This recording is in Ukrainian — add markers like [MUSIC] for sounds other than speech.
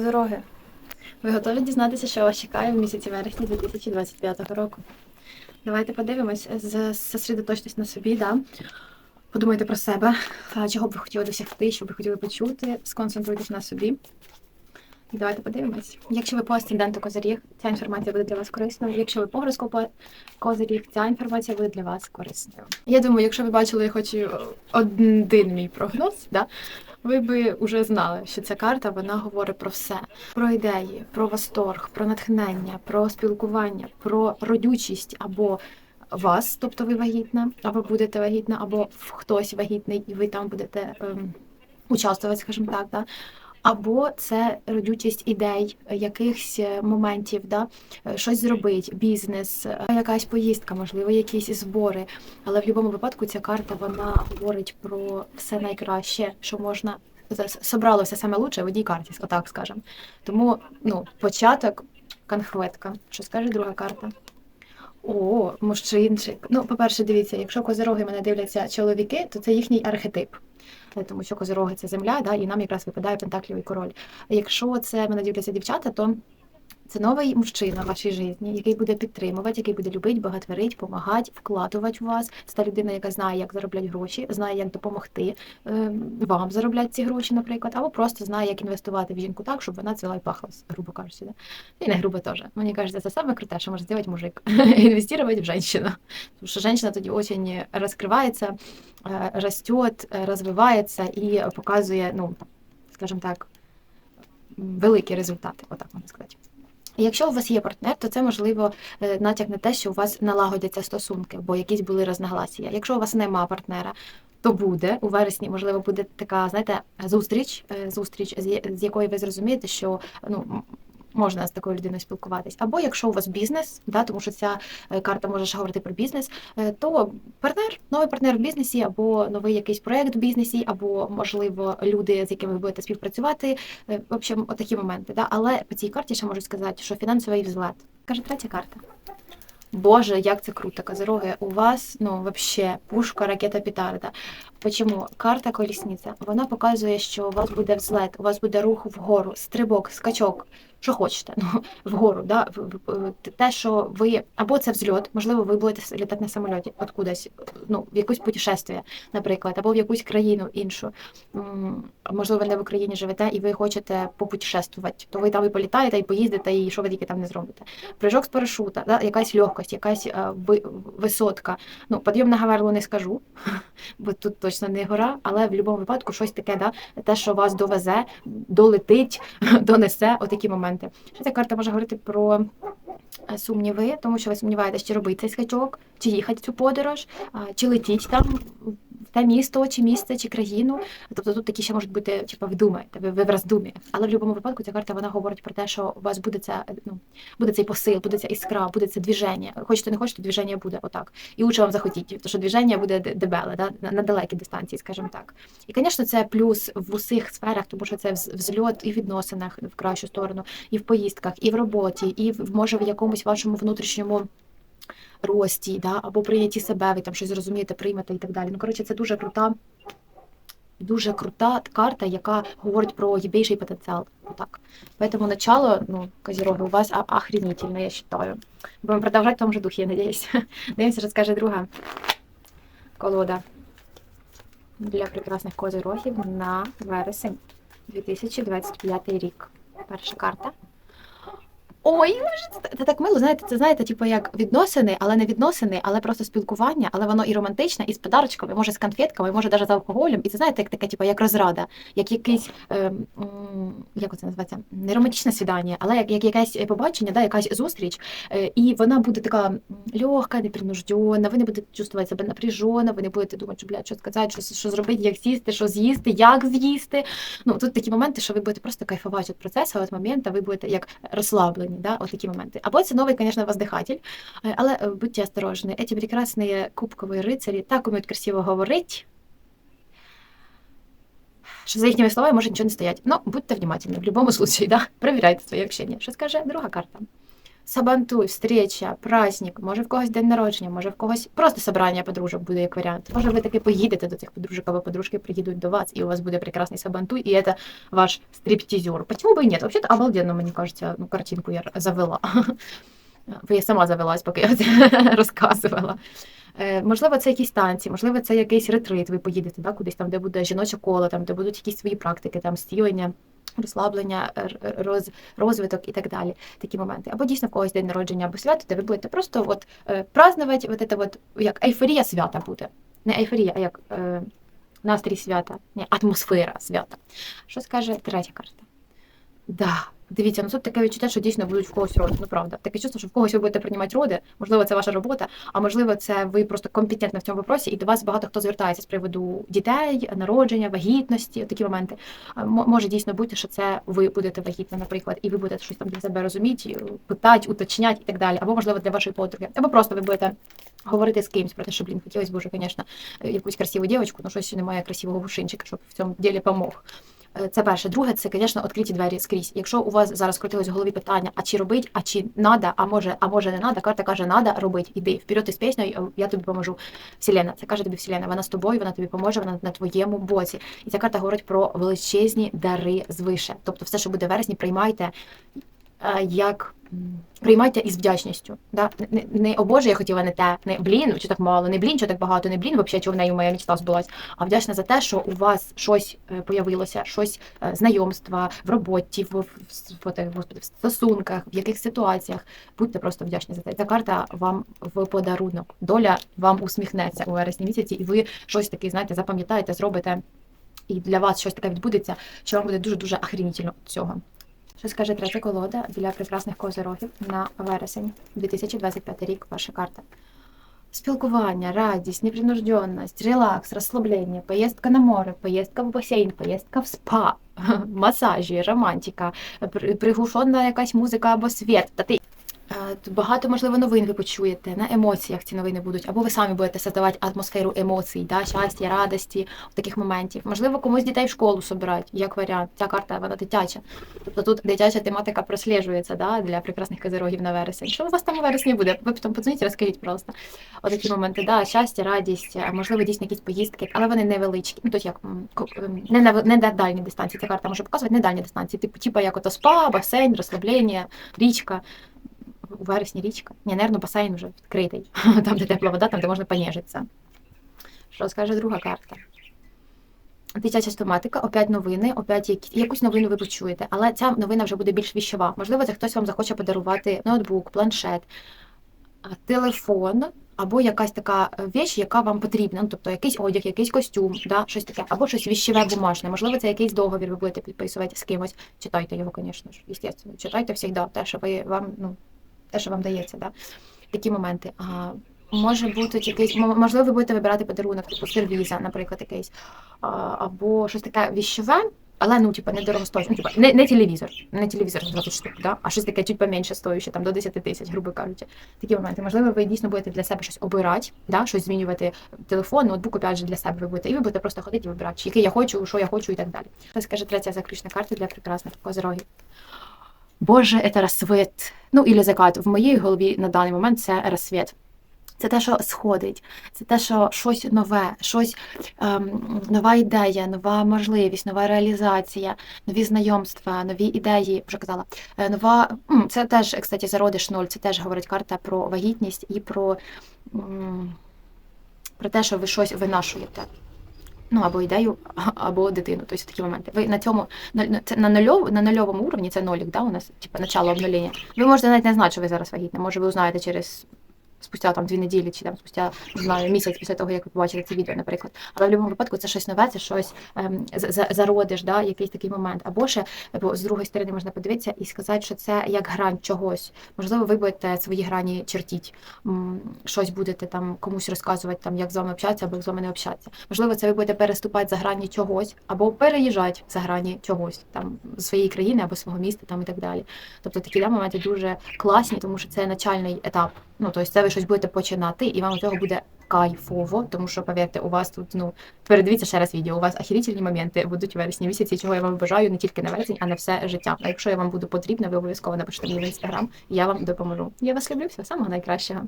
Дороги. Ви готові дізнатися, що вас чекає в місяці вересня 2025 року? Давайте подивимось, зосередоточтесь на собі, да? подумайте про себе, чого б ви хотіли досягти, що б ви хотіли почути, сконцентруйтесь на собі. Давайте подивимось. Якщо ви по асценденту Козиріг, ця інформація буде для вас корисною. Якщо ви по гороскопу Козиріг, ця інформація буде для вас корисною. Я думаю, якщо ви бачили хоч один мій прогноз, да, ви би вже знали, що ця карта вона говорить про все: про ідеї, про восторг, про натхнення, про спілкування, про родючість або вас, тобто ви вагітна, або будете вагітна, або хтось вагітний, і ви там будете ем, участвувати, скажімо так. Да? Або це родючість ідей, якихось е, моментів, да? е, щось зробить, бізнес, е, якась поїздка, можливо, якісь збори. Але в будь-якому випадку ця карта вона говорить про все найкраще, що можна за- собрало саме лучше в одній карті, отак скажемо. Тому ну, початок конхветка. Що скаже друга карта? О, мужчинчик. Ну, по-перше, дивіться, якщо козироги мене дивляться чоловіки, то це їхній архетип. Е, Тому що козироги це земля, да, і нам якраз випадає пентаклівий король. Якщо це мене дивляться дівчата, то це новий мужчина в вашій житті, який буде підтримувати, який буде любити, багатворити, допомагати, вкладувати в вас. Це та людина, яка знає, як заробляти гроші, знає, як допомогти е, вам заробляти ці гроші, наприклад, або просто знає, як інвестувати в жінку так, щоб вона цвіла і пахла, грубо кажучи. Да? І не грубо теж. Мені кажеться, це саме круте, що може зробити мужик. [LAUGHS] Інвестувати в женщину. Тому що жінка тоді дуже розкривається, е, ростет, е, розвивається і показує, ну, скажімо так, великі результати, отак можна сказати. Якщо у вас є партнер, то це можливо е, натяк на те, що у вас налагодяться стосунки, бо якісь були рознагласія. Якщо у вас нема партнера, то буде у вересні, можливо, буде така, знаєте, зустріч, е, зустріч, з якої ви зрозумієте, що ну. Можна з такою людиною спілкуватись. Або якщо у вас бізнес, да, тому що ця е, карта може говорити про бізнес, е, то партнер, новий партнер в бізнесі, або новий якийсь проєкт в бізнесі, або, можливо, люди, з якими ви будете співпрацювати, Е, В общем, отакі моменти. Да? Але по цій карті ще можу сказати, що фінансовий взлет. Каже, третя карта. Боже, як це круто, Козироги. У вас, ну, вообще, пушка, ракета, петарда. Почому? Карта колісниця. Вона показує, що у вас буде взлет, у вас буде рух вгору, стрибок, скачок, що хочете, ну, [LAUGHS] вгору. Да? Те, що ви, або це взльот, можливо, ви будете літати на самольоті, откудись, ну, в якусь путешествие, наприклад, або в якусь країну іншу. Можливо, не в Україні живете і ви хочете попутешествувати, то ви там і політаєте, і поїздите, і що ви тільки там не зробите. Прыжок з парашута, да? якась легкость, якась е, ви- висотка. Ну, підйом на Гаверлу не скажу, [LAUGHS] бо тут точно не гора, але в будь-якому випадку щось таке, да? те, що вас довезе, долетить, [LAUGHS] донесе, отакі моменти. Ще ця карта може говорити про е, сумніви, тому що ви сумніваєтесь, чи робити цей скачок, чи їхати цю подорож, чи летіть там те місто, чи місце, чи країну. Тобто тут такі ще можуть бути, типу, ви думаєте, ви, ви в роздумі. Але в будь-якому випадку ця карта вона говорить про те, що у вас буде ця, ну, буде цей посил, буде ця іскра, буде це движення. Хочете, не хочете, движення буде отак. І лучше вам захотіть, тому що движення буде дебеле, да? на далекій дистанції, скажімо так. І, звісно, це плюс в усіх сферах, тому що це взльот і в відносинах в кращу сторону, і в поїздках, і в роботі, і в може в якомусь вашому внутрішньому. Рості, да, або прийнятті себе, ви там щось зрозумієте, приймете і так далі. Ну, коротше, це дуже крута, дуже крута карта, яка говорить про більший потенціал. Отак. Поэтому начало, ну, Козероги, у вас охренительно, я считаю. Будемо продовжувати в тому же духі, я надіюсь. [LAUGHS] Дивимося, що скаже друга колода для прекрасних козирогів на вересень 2025 рік. Перша карта. Ой, боже, це, так мило, знаєте, це знаєте, типу як відносини, але не відносини, але просто спілкування, але воно і романтичне, і з подарочками, може з конфетками, може навіть з алкоголем. І це знаєте, як таке, типу, як розрада, як якийсь, ем, як це називається, не романтичне свідання, але як, як якесь побачення, да, якась зустріч, е, і вона буде така легка, непринуждена, ви не будете чувствувати себе напряжено, ви не будете думати, що блядь, що сказати, що, що зробити, як сісти, що з'їсти, як з'їсти. Ну тут такі моменти, що ви будете просто кайфувати від процесу, від моменту, ви будете як розслаблені, да, от такі моменти. Або це новий, звісно, воздихатель, е, але е, будьте осторожні. Эти прекрасні кубкові рицарі так умеють красиво говорити, що за їхніми словами може нічого не стоять. Ну, будьте внимательні в будь-якому случаї, да? Перевіряйте своє общення. Що скаже друга карта? Сабантуй, встреча, праздник, може в когось день народження, може в когось просто собрання подружок буде як варіант. Може ви таки поїдете до цих подружок, або подружки приїдуть до вас, і у вас буде прекрасний сабантуй, і це ваш стриптизер. Почему бы и нет? Вообще-то обалденно, мені кажется, ну, картинку я завела. [LAUGHS] Я сама завелась, поки я це [LAUGHS] розказувала. Е, Можливо, це якісь танці, можливо, це якийсь ретрит, ви поїдете да, кудись там, де буде жіноче коло, там, де будуть якісь свої практики, там стілення, розслаблення, роз, розвиток і так далі. Такі моменти. Або дійсно в когось день народження або свято, де ви будете просто от, е, празднувати, от це от, як ейфорія свята буде. Не ейфорія, а як е, настрій свята, не атмосфера свята. Що скаже третя карта? Да. Дивіться, ну тут таке відчуття, що дійсно будуть в когось роди. Ну правда, таке чувство, що в когось ви будете приймати роди. Можливо, це ваша робота, а можливо, це ви просто компетентна в цьому вопросі, і до вас багато хто звертається з приводу дітей, народження, вагітності, такі моменти. Може дійсно бути, що це ви будете вагітна, наприклад, і ви будете щось там для себе розуміти, питати, уточняти і так далі. Або можливо для вашої подруги, або просто ви будете. Говорити з кимось про те, що блін, хотілося б уже, звісно, якусь красиву дівчинку, але щось немає красивого гушинчика, щоб в цьому ділі помог. Е, Це перше. Друге, це, звісно, відкриті двері скрізь. Якщо у вас зараз крутилось в голові питання, а чи робить, а чи надо, а може, а може не надо, карта каже, надо робить. Іди вперед із піснею, я тобі поможу. Вселена, це каже тобі Вселена, вона з тобою, вона тобі поможе, вона на твоєму боці. І ця карта говорить про величезні дари звише. Тобто, все, що буде в вересні, приймайте е, як. м, Приймайте із вдячністю. Да? Не, не о Боже, я хотіла не те, не блін, чи так мало, не блін, чи так багато, не блін, взагалі, чого в неї моя мечта збулась, а вдячна за те, що у вас щось е, появилося, щось е, знайомства в роботі, в, в, в, господи, в стосунках, в яких ситуаціях. Будьте просто вдячні за це. Ця карта вам в подарунок. Доля вам усміхнеться у вересні місяці, і ви щось таке, знаєте, запам'ятаєте, зробите, і для вас щось таке відбудеться, що вам буде дуже-дуже охренітельно від цього. Що скаже третя колода для прекрасних козирогів на вересень 2025 рік. Ваша карта. Спілкування, радість, непринужденность, релакс, розслаблення, поїздка на море, поїздка в басейн, поїздка в спа, [LAUGHS] масажі, романтика, при- приглушена якась музика або світ. Та ти багато можливо новин ви почуєте на емоціях. Ці новини будуть, або ви самі будете создавати атмосферу емоцій, да, щастя, радості в таких моментів. Можливо, комусь дітей в школу собирати, як варіант. Ця карта вона дитяча. Тобто тут дитяча тематика просліджується да, для прекрасних козирогів на вересень. Що у вас там у вересні буде? Ви потім подзвоніть, розкажіть просто. Отакі моменти, да, щастя, радість, можливо, дійсно якісь поїздки, але вони невеличкі. Ну, тут як не на не дальні дистанції. Ця карта може показувати не дальні дистанції. Типу, типу як ото спа, басейн, розслаблення, річка. У вересні річка. Ні, нервно басейн вже відкритий. [LAUGHS] Там, де тепла вода, там, де можна понежитися. Що скаже друга карта? Дитяча тематика, опять новини, опять які, якусь новину ви почуєте, але ця новина вже буде більш віщова. Можливо, це хтось вам захоче подарувати ноутбук, планшет, телефон, або якась така віч, яка вам потрібна. Ну, тобто якийсь одяг, якийсь костюм, да, щось таке, або щось віщеве бумажне. Можливо, це якийсь договір ви будете підписувати з кимось. Читайте його, звісно ж, звісно. Читайте завжди, те, що ви вам, ну, те, що вам дається, да? такі моменти. А, може бути якийсь, можливо, ви будете вибирати подарунок, типу сервіза, наприклад, якийсь, а, або щось таке віщове, але ну, типу, не дорогостояще. Ну, типу, не, не телевізор, не телевізор за 20 штук, да? а щось таке чуть поменше стоюче, там до 10 тисяч, грубо кажучи. Такі моменти. Можливо, ви дійсно будете для себе щось обирати, да? щось змінювати телефон, ноутбук, опять же, для себе ви будете. І ви будете просто ходити і вибирати, який я хочу, що я хочу і так далі. Це скаже третя заключна карта для прекрасних козирогів. Боже, це розсвіт. Ну, і закат. В моїй голові на даний момент це розсвіт. Це те, що сходить, це те, що щось нове, щось ем, нова ідея, нова можливість, нова реалізація, нові знайомства, нові ідеї, вже казала. Е, Нова це теж, кстати, зародиш нуль. Це теж говорить карта про вагітність і про, про те, що ви щось винашуєте. Ну, або ідею, [LAUGHS] або дитину. Тобто такі моменти. Ви на цьому це на нульов, на нульовому уровні, це нолік, да, у нас, типу, начало обнуління. Ви можете навіть не знати, що ви зараз вагітна. Може, ви узнаєте через спустя там дві неділі чи там спустя не знаю, місяць після того, як ви побачили це відео, наприклад. Але в будь-якому випадку це щось нове, це щось ем, за- за- зародиш, да, якийсь такий момент. Або ще бо з другої сторони можна подивитися і сказати, що це як грань чогось. Можливо, ви будете свої грані чертіть, щось будете там комусь розказувати, там як з вами общатися, або як з вами не общатися. Можливо, це ви будете переступати за грані чогось, або переїжджати за грані чогось там своєї країни або свого міста, там і так далі. Тобто такі да, моменти дуже класні, тому що це начальний етап. Ну, тобто це ви щось будете починати, і вам від цього буде кайфово, тому що повірте, у вас тут ну передивіться ще раз відео. У вас ахірительні моменти будуть у вересні місяці, чого я вам бажаю не тільки на вересень, а на все життя. А якщо я вам буду потрібна, ви обов'язково напишете мені в інстаграм, і я вам допоможу. Я вас люблю, всього самого найкращого.